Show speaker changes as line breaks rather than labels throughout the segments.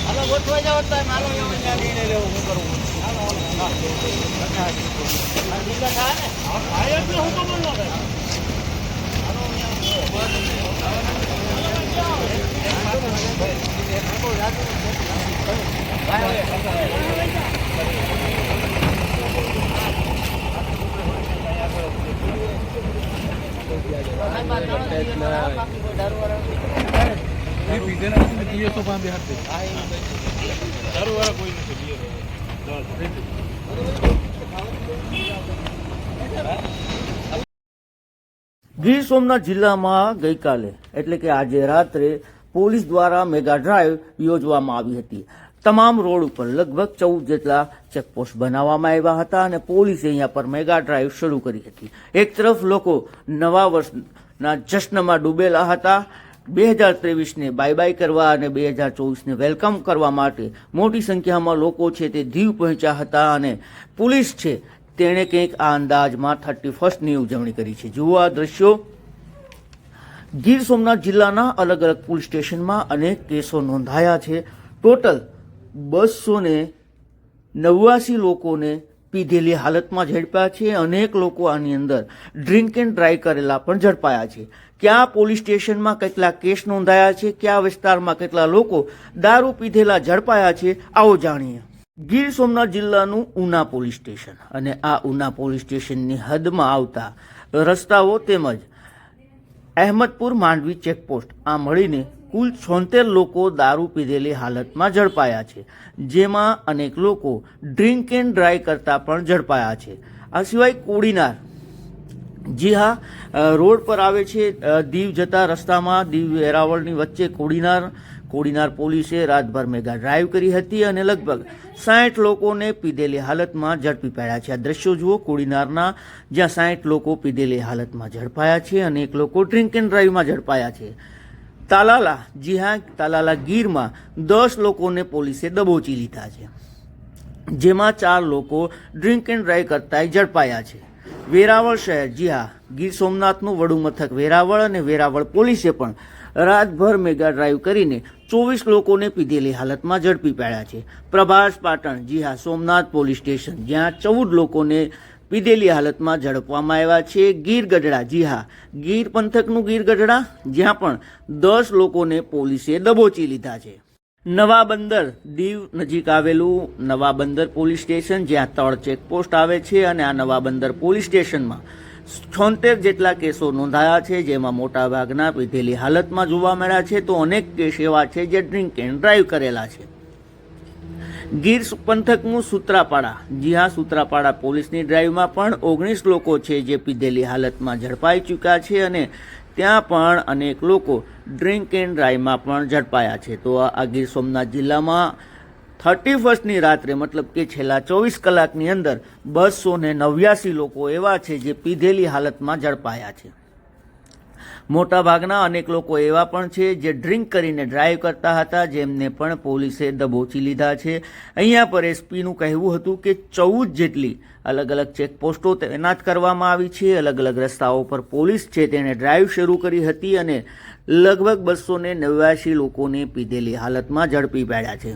હાલો ગોઠવાઈ જાવ અત્યારે માલો એવો ત્યાં નિર્ણય લેવો હું કરવું હાલો. હાલો હું બીજા થાય
ગીર સોમનાથ જિલ્લામાં ગઈકાલે, એટલે કે આજે રાત્રે, પોલીસ દ્વારા મેગા ડ્રાઈવ યોજવામાં આવી હતી. તમામ રોડ ઉપર લગભગ ચૌદ જેટલા ચેકપોસ્ટ બનાવવામાં આવ્યા હતા અને પોલીસે અહીંયા પર મેગા ડ્રાઈવ શરૂ કરી હતી. એક તરફ લોકો નવા વર્ષના જશ્નમાં ડૂબેલા હતા. બે હજાર ત્રેવીસને બાય બાય કરવા અને બે હજાર ચોવીસને વેલકમ કરવા માટે મોટી સંખ્યામાં લોકો છે તે દીવ પહોંચ્યા હતા અને પોલીસ છે તેણે કંઈક આ અંદાજમાં થર્ટી ફર્સ્ટની ઉજવણી કરી છે. જુઓ આ દ્રશ્યો. ગીર સોમનાથ જિલ્લાના અલગ અલગ પોલીસ સ્ટેશનમાં અનેક કેસો નોંધાયા છે. ટોટલ બસો ને નવ્વાસી લોકોને પીધેલી હાલતમાં ઝડપ્યા છે. અનેક લોકો આની અંદર ડ્રિંક એન્ડ ડ્રાઈવ કરેલા પણ ઝડપાયા છે. કયા પોલીસ સ્ટેશનમાં કેટલા કેસ નોંધાયા છે, કયા વિસ્તારમાં કેટલા લોકો દારૂ પીધેલા ઝડપાયા છે, આવો જાણીએ. ગીર સોમનાથ જિલ્લાનું ઉના પોલીસ સ્ટેશન અને આ ઉના પોલીસ સ્ટેશનની હદમાં આવતા રસ્તાઓ તેમજ અહેમદપુર માંડવી ચેકપોસ્ટ આ મળીને કુલ છોતેર લોકો દારૂ પીધેલી હાલતમાં ઝડપાયા છે, જેમાં અનેક લોકો ડ્રિંક એન્ડ ડ્રાઈવ કરતા પણ ઝડપાયા છે. આ સિવાય કોડીનાર જી હા રોડ પર આવે છે દીવ જતા રસ્તામાં દીવ વેરાવળની વચ્ચે કોડીનાર કોડીનાર પોલીસે રાતભર મેગા ડ્રાઈવ કરી હતી અને લગભગ સાઠ લોકોને પીધેલી હાલતમાં ઝડપી પાડ્યા છે. આ દ્રશ્યો જુઓ, કોડીનારના જ્યાં સાઠ લોકો પીધેલી હાલતમાં ઝડપાયા છે અને એક લોકો ડ્રિંક એન્ડ ડ્રાઈવમાં ઝડપાયા છે. તાલાલા, જી હા, તાલાલા ગીરમાં દસ લોકોને પોલીસે દબોચી લીધા છે, જેમાં ચાર લોકો ડ્રિંક એન્ડ ડ્રાઈવ કરતા ઝડપાયા છે. વેરાવળ શહેર, જી હા, ગીર સોમનાથનું વડુ મથક વેરાવળ અને વેરાવળ પોલીસે પણ રાતભર મેગા ડ્રાઈવ કરીને ચોવીસ લોકોને પીધેલી હાલતમાં ઝડપી પાડ્યા છે. પ્રભાસ પાટણ, જી હા, સોમનાથ પોલીસ સ્ટેશન, જ્યાં ચૌદ લોકોને પીધેલી હાલતમાં ઝડપવામાં આવ્યા છે ગીર ગઢડા જી હા, ગીર પંથકનું ગીર ગઢડા જ્યાં પણ દસ લોકોને પોલીસે દબોચી લીધા છે. નવા બંદર, દીવ નજીક આવેલું નવા બંદર પોલીસ સ્ટેશન, જ્યાં ત્રણ ચેકપોસ્ટ આવે છે અને આ નવા બંદર પોલીસ સ્ટેશનમાં છોતેર જેટલા કેસો નોંધાયા છે, જેમાં મોટાભાગના પીધેલી હાલતમાં જોવા મળ્યા છે. તો અનેક કેસ એવા છે જે ડ્રિંક એન્ડ ડ્રાઈવ કરેલા છે. ગીર પંથકનું સૂત્રાપાડા. જી હા સૂત્રાપાડા પોલીસની ડ્રાઈવમાં પણ ઓગણીસ લોકો છે જે પીધેલી હાલતમાં ઝડપાઈ ચૂક્યા છે અને ત્યાં પણ અનેક લોકો ડ્રિંક એન્ડ ડ્રાઈવમાં પણ ઝડપાયા છે. તો આ ગીર સોમનાથ જિલ્લામાં થર્ટી ફર્સ્ટની રાત્રે, મતલબ કે છેલ્લા ચોવીસ કલાકની અંદર બસો ને નવ્યાસી લોકો એવા છે જે પીધેલી હાલતમાં ઝડપાયા છે. મોટાભાગના અનેક લોકો એવા પણ છે જે ડ્રિંક કરીને ડ્રાઈવ કરતા હતા, જેમને પણ પોલીસે દબોચી લીધા છે. અહીંયા પર એસપીનું કહેવું હતું કે ચૌદ જેટલી અલગ અલગ ચેકપોસ્ટો તૈનાત કરવામાં આવી છે. અલગ અલગ રસ્તાઓ પર પોલીસ છે તેણે ડ્રાઈવ શરૂ કરી હતી અને લગભગ બસો ને નેવ્યાસી લોકોને પીધેલી હાલતમાં ઝડપી પાડ્યા છે.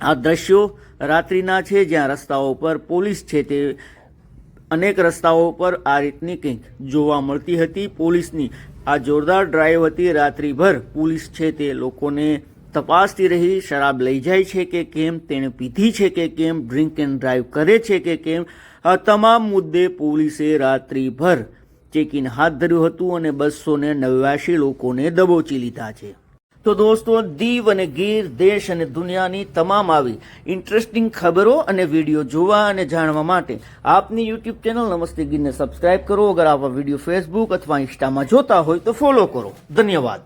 આ દ્રશ્યો રાત્રિના છે જ્યાં રસ્તાઓ પર પોલીસ છે તે અનેક રસ્તાઓ પર આ રીતની કંઈક જોવા મળતી હતી. પોલીસની આ જોરદાર ડ્રાઈવ હતી. રાત્રિભર પોલીસ છે તે લોકોને તપાસતી રહી. શરાબ લઈ જાય છે કે કેમ? તેણે પીધી છે કે કેમ? ડ્રિંક એન્ડ ડ્રાઈવ કરે છે કે કેમ? આ તમામ મુદ્દે પોલીસે રાત્રિભર ચેકિંગ હાથ ધર્યું હતું અને બસો ને નવ્યાસી લોકોને દબોચી લીધા છે. તો દોસ્તો, દીવ અને ગીર, દેશ અને દુનિયાની તમામ આવી ઇન્ટરેસ્ટિંગ ખબરો અને વીડિયો જોવા અને જાણવા માટે આપની યુટ્યુબ ચેનલ નમસ્તે ગીરને સબસ્ક્રાઇબ કરો. અગર આવા વીડિયો ફેસબુક અથવા ઇન્સ્ટામાં જોતા હોય તો ફોલો કરો. ધન્યવાદ.